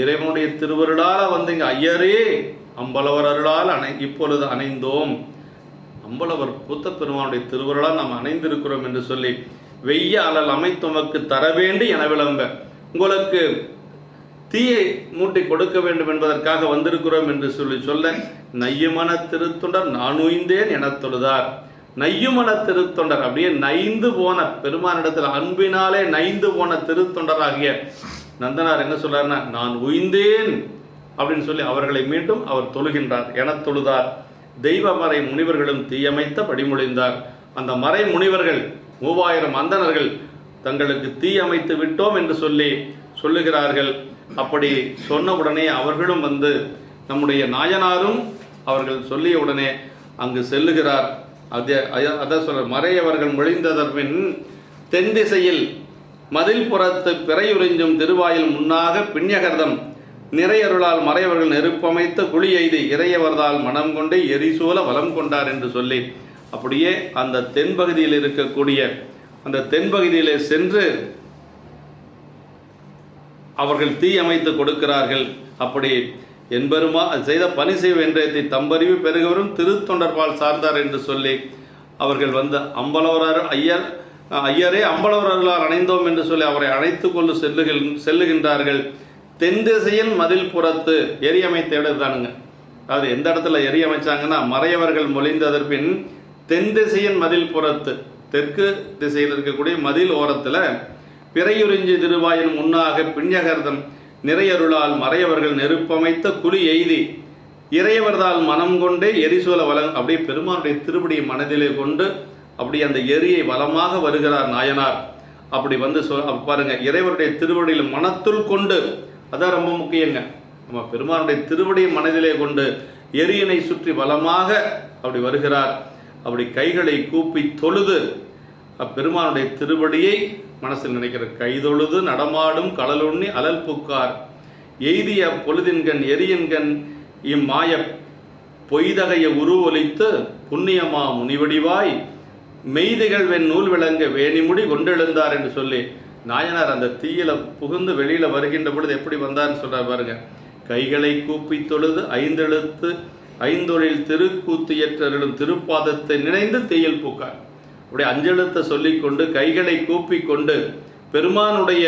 இறைவனுடைய திருவருளால் வந்து இங்கே ஐயரே அம்பலவர் அருளால் அணை இப்பொழுது அணைந்தோம். அம்பலவர் கூத்த பெருமானுடைய திருவருளால் நாம் அணைந்திருக்கிறோம் என்று சொல்லி வெய்ய அலல் அமைத்துமக்கு தர வேண்டி என விளம்ப. உங்களுக்கு தீயை மூட்டி கொடுக்க வேண்டும் என்பதற்காக வந்திருக்கிறோம் என்று சொல்லி சொல்ல நையுமன திருத்தொண்டர் நான் உய்ந்தேன் என தொழுதார். நையுமன திருத்தொண்டர் அப்படியே நைந்து போன பெருமானிடத்தில் அன்பினாலே நைந்து போன திருத்தொண்டராகிய நந்தனார் என்ன சொல்றாருன்னா நான் உய்ந்தேன் அப்படின்னு சொல்லி அவர்களை மீண்டும் அவர் தொழுகின்றார். என தொழுதார். தெய்வ மறை முனிவர்களும் தீயமைத்த படிமொழிந்தார் அந்த மறை முனிவர்கள் மூவாயிரம் அந்தணர்கள் தங்களுக்கு தீ அமைத்து விட்டோம் என்று சொல்லி சொல்லுகிறார்கள். அப்படி சொன்ன உடனே அவர்களும் வந்து நம்முடைய நாயனாரும் அவர்கள் சொல்லிய உடனே அங்கு செல்லுகிறார். அதே அதான் சொல்ற மறையவர்கள் மொழிந்ததற்பின் தென் திசையில் மதில் புறத்து பிறையுறிஞ்சும் திருவாயில் முன்னாக பிண்யகர்தம் நிறையருளால் மறையவர்கள் நெருப்பமைத்த குழி எய்து இறையவர்தால் மனம் கொண்டு எரிசூல வலம் கொண்டார் என்று சொல்லி அப்படியே அந்த தென்பகுதியில் இருக்கக்கூடிய அந்த தென்பகுதியிலே சென்று அவர்கள் தீ அமைத்து கொடுக்கிறார்கள். அப்படி என்பெருமா செய்த பணி செய்வ தம்பறிவு பெருகவரும் திருத்தொண்டர்பால் சார்ந்தார் என்று சொல்லி அவர்கள் வந்து அம்பலவரார் ஐயர் ஐயரே அம்பலவர்களால் அணைந்தோம் என்று சொல்லி அவரை அழைத்து கொண்டு செல்லுகில் செல்லுகின்றார்கள். தென் திசையில் மதில் புறத்து எரி அமைத்த தானுங்க அதாவது எந்த இடத்துல எரி அமைச்சாங்கன்னா மறையவர்கள் மொழிந்ததற்பின் தென் திசையின் மதில் புறத்து தெற்கு திசையில் இருக்கக்கூடிய மதில் ஓரத்தில் பிறையுறிஞ்சி திருவாயின் முன்னாக பிண்யகர்தம் நிறையருளால் மறையவர்கள் நெருப்பமைத்த குழி எய்தி இறையவர்தால் மனம் கொண்டே எரிசூல வளம் அப்படியே பெருமானுடைய திருப்படியை மனதிலே கொண்டு அப்படி அந்த எரியை வளமாக வருகிறார் நாயனார். அப்படி வந்து சொ பாருங்க இறைவருடைய திருவடியில் மனத்துள் கொண்டு அதான் ரொம்ப முக்கியங்க. நம்ம பெருமானுடைய திருவடியை மனதிலே கொண்டு எரியனை சுற்றி வளமாக அப்படி வருகிறார். அப்படி கைகளை கூப்பி தொழுது அப்பெருமானுடைய திருவடியை மனசில் நினைக்கிற கைதொழுது நடமாடும் கடலுண்ணி அலல் புக்கார். எய்திய பொழுதின்கண் எரியன்கண் இம்மாய பொய்தகைய உருவொலித்து புண்ணியமா முனிவடிவாய் மெய்திகள் வெண் நூல் விளங்க வேணிமுடி கொண்டெழுந்தார் என்று சொல்லி நாயனார் அந்த தீயில புகுந்து வெளியில வருகின்ற பொழுது எப்படி வந்தார்னு சொல்றார் பாருங்க. கைகளை கூப்பி தொழுது ஐந்தெழுத்து ஐந்தொழில் திருக்கூத்து இயற்றருளும் திருப்பாதத்தை நினைந்து தீயில் பூக்கார். அப்படி அஞ்செழுத்தை சொல்லிக்கொண்டு கைகளை கூப்பிக் கொண்டு பெருமானுடைய